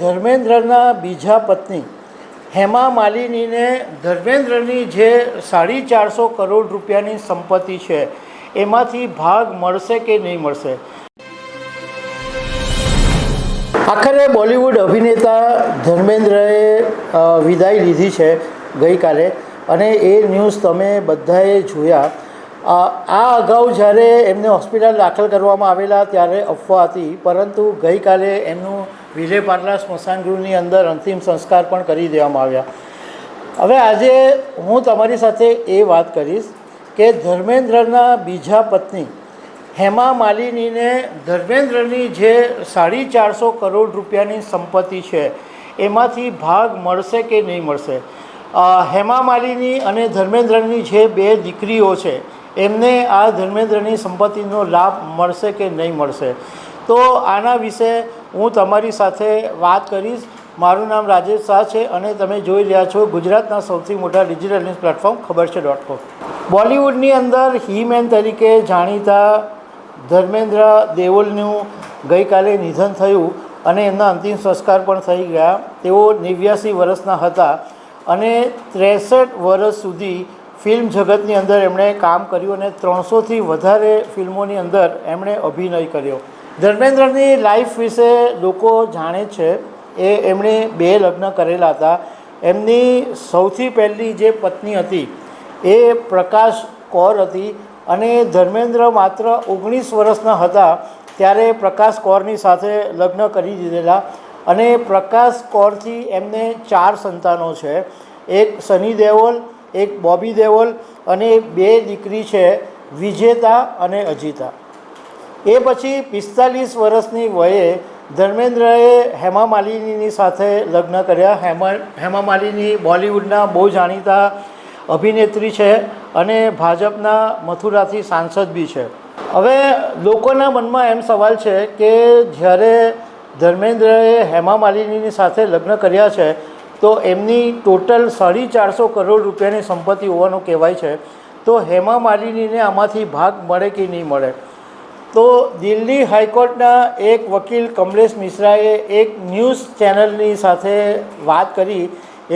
ધર્મેન્દ્રના બીજા પત્ની હેમા માલિનીને ધર્મેન્દ્રની જે સાડી ચારસો કરોડ રૂપિયાની સંપત્તિ છે, એમાંથી ભાગ મળશે કે નહીં મળશે? આખરે બોલિવૂડ અભિનેતા ધર્મેન્દ્રએ વિદાય લીધી છે ગઈકાલે. અને એ ન્યૂઝ તમે બધાએ જોયા. આ અગાઉ જ્યારે એમને હોસ્પિટલ દાખલ કરવામાં આવેલા ત્યારે અફવા હતી, પરંતુ ગઈકાલે એમનું વિલે પાર્લા સ્મશાન ગૃહની અંદર અંતિમ સંસ્કાર પણ કરી દેવામાં આવ્યા. હવે આજે હું તમારી સાથે એ વાત કરીશ કે ધર્મેન્દ્રના બીજા પત્ની હેમા માલિનીને ધર્મેન્દ્રની જે સાડી ચારસો કરોડ રૂપિયાની સંપત્તિ છે, એમાંથી ભાગ મળશે કે નહીં મળશે? હેમા માલિની અને ધર્મેન્દ્રની જે બે દીકરીઓ છે એમને આ ધર્મેન્દ્રની સંપત્તિનો લાભ મળશે કે નહીં મળશે? તો આના વિશે હું તમારી સાથે વાત કરીશ. મારું નામ રાજેશ શાહ છે અને તમે જોઈ રહ્યા છો ગુજરાતના સૌથી મોટા ડિજિટલ ન્યૂઝ પ્લેટફોર્મ ખબર છે ડોટ કોમ. બોલિવૂડની અંદર હીમેન તરીકે જાણીતા ધર્મેન્દ્ર દેઓલનું ગઈકાલે નિધન થયું અને એમના અંતિમ સંસ્કાર પણ થઈ ગયા. તેઓ નેવ્યાસી વર્ષના હતા અને ત્રેસઠ વર્ષ સુધી ફિલ્મ જગતની અંદર એમણે કામ કર્યું અને ત્રણસોથી વધારે ફિલ્મોની અંદર એમણે અભિનય કર્યો. ધર્મેન્દ્રની લાઈફ વિશે લોકો જાણે છે, એ એમણે બે લગ્ન કરેલા હતા. એમની સૌથી પહેલી જે પત્ની હતી, એ પ્રકાશ કૌર હતી અને ધર્મેન્દ્ર માત્ર ઓગણીસ વર્ષના હતા ત્યારે પ્રકાશ કૌરની સાથે લગ્ન કરી દીધેલા અને પ્રકાશ કૌરથી એમને ચાર સંતાનો છે. એક સની દેઓલ એક બોબી દેઓલ અને બે દીકરી છે, વિજેતા અને અજીતા. એ પછી પિસ્તાલીસ વર્ષની વયે ધર્મેન્દ્રએ હેમા માલિનીની સાથે લગ્ન કર્યા. હેમા હેમા માલિની બોલિવૂડના બહુ જાણીતા અભિનેત્રી છે અને ભાજપના મથુરાથી સાંસદ બી છે. હવે લોકોના મનમાં એમ સવાલ છે કે જ્યારે ધર્મેન્દ્રએ હેમા માલિનીની સાથે લગ્ન કર્યા છે તો એમની ટોટલ સાડી ચારસો કરોડ રૂપિયાની સંપત્તિ હોવાનું કહેવાય છે. તો હેમા માલિનીને આમાંથી ભાગ મળે કે નહીં મળે? તો દિલ્હી હાઈકોર્ટના એક વકીલ કમલેશ મિશ્રાએ એક ન્યૂઝ ચેનલની સાથે વાત કરી.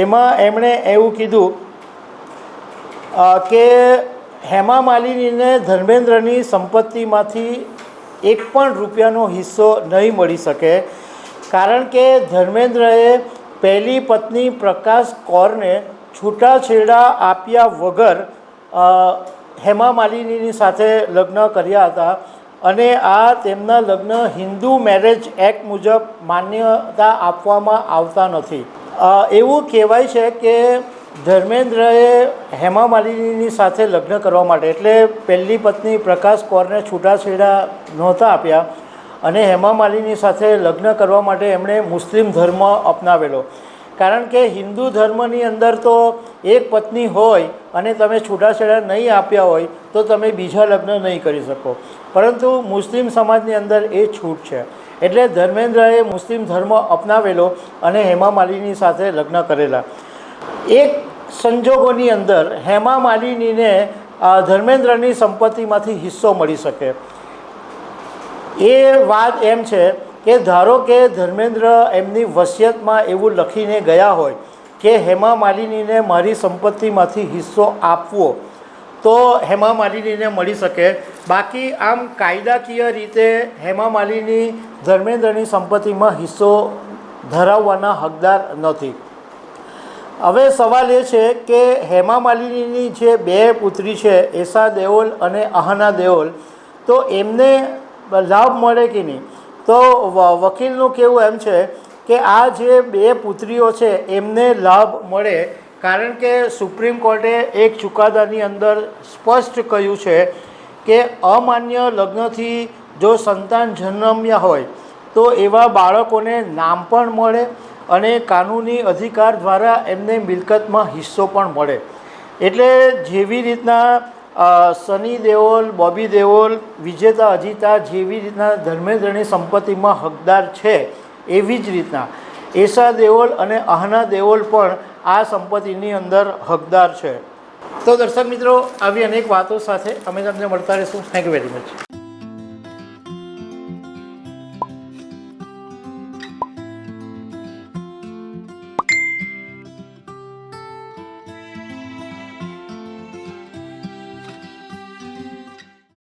એમાં એમણે એવું કીધું કે હેમા માલિનીને ધર્મેન્દ્રની સંપત્તિમાંથી એક પણ રૂપિયાનો હિસ્સો નહીં મળી શકે. કારણ કે ધર્મેન્દ્રએ પહેલી પત્ની પ્રકાશ કૌરને છૂટાછેડા આપ્યા વગર હેમા માલિનીની સાથે લગ્ન કર્યા હતા અને આ તેમના લગ્ન હિન્દુ મેરેજ એક્ટ મુજબ માન્યતા આપવામાં આવતા નથી. એવું કહેવાય છે કે ધર્મેન્દ્રએ હેમા માલિનીની સાથે લગ્ન કરવા માટે, એટલે પહેલી પત્ની પ્રકાશ કૌરને છૂટાછેડા નહોતા આપ્યા અને હેમા માલિની સાથે લગ્ન કરવા માટે એમણે મુસ્લિમ ધર્મ અપનાવેલો. કારણ કે હિન્દુ ધર્મની અંદર તો એક પત્ની હોય અને તમે છૂટાછેડા નહીં આપ્યા હોય, તો તમે બીજા લગ્ન નહીં કરી શકો. પરંતુ મુસ્લિમ સમાજની અંદર એ છૂટ છે. એટલે ધર્મેન્દ્રએ મુસ્લિમ ધર્મ અપનાવેલો અને હેમા માલિની સાથે લગ્ન કરેલા. એક સંજોગોની અંદર હેમા માલિનીને ધર્મેન્દ્રની સંપત્તિમાંથી હિસ્સો મળી શકે. એ વાત એમ છે કે ધારો કે ધર્મેન્દ્ર એમની વસિયતમાં એવું લખીને ગયા હોય કે હેમા માલિનીને મારી સંપત્તિમાંથી હિસ્સો આપવો, તો હેમા માલિનીને મળી શકે. બાકી આમ કાયદાકીય રીતે હેમા માલિની ધર્મેન્દ્રની સંપત્તિમાં હિસ્સો ધરાવવાના હકદાર નથી. હવે સવાલ એ છે કે હેમા માલિનીની જે બે પુત્રી છે એસા દેઓલ અને અહના દેઓલ તો એમને લાભ મળે કે નહીં? તો વકીલનું કહેવું એમ છે કે આ જે બે પુત્રીઓ છે, એમને લાભ મળે. કારણ કે સુપ્રીમ કોર્ટે એક ચુકાદાની અંદર સ્પષ્ટ કહ્યું છે કે અમાન્ય લગ્નથી જો સંતાન જન્મ્યા હોય, તો એવા બાળકોને નામ પણ મળે અને કાનૂની અધિકાર દ્વારા એમને મિલકતમાં હિસ્સો પણ મળે. એટલે જેવી રીતના સની દેઓલ, બોબી દેઓલ, વિજેતા અજીતા જેવી રીતના ધર્મેન્દ્રની સંપત્તિમાં હકદાર છે, એવી જ રીતના. એશા દેઓલ અને અહના દેઓલ પણ આ સંપત્તિની અંદર હકદાર છે. તો દર્શક મિત્રો, આવી અનેક વાતો સાથે અમે તમને મળતા રહીશું. Thank you very much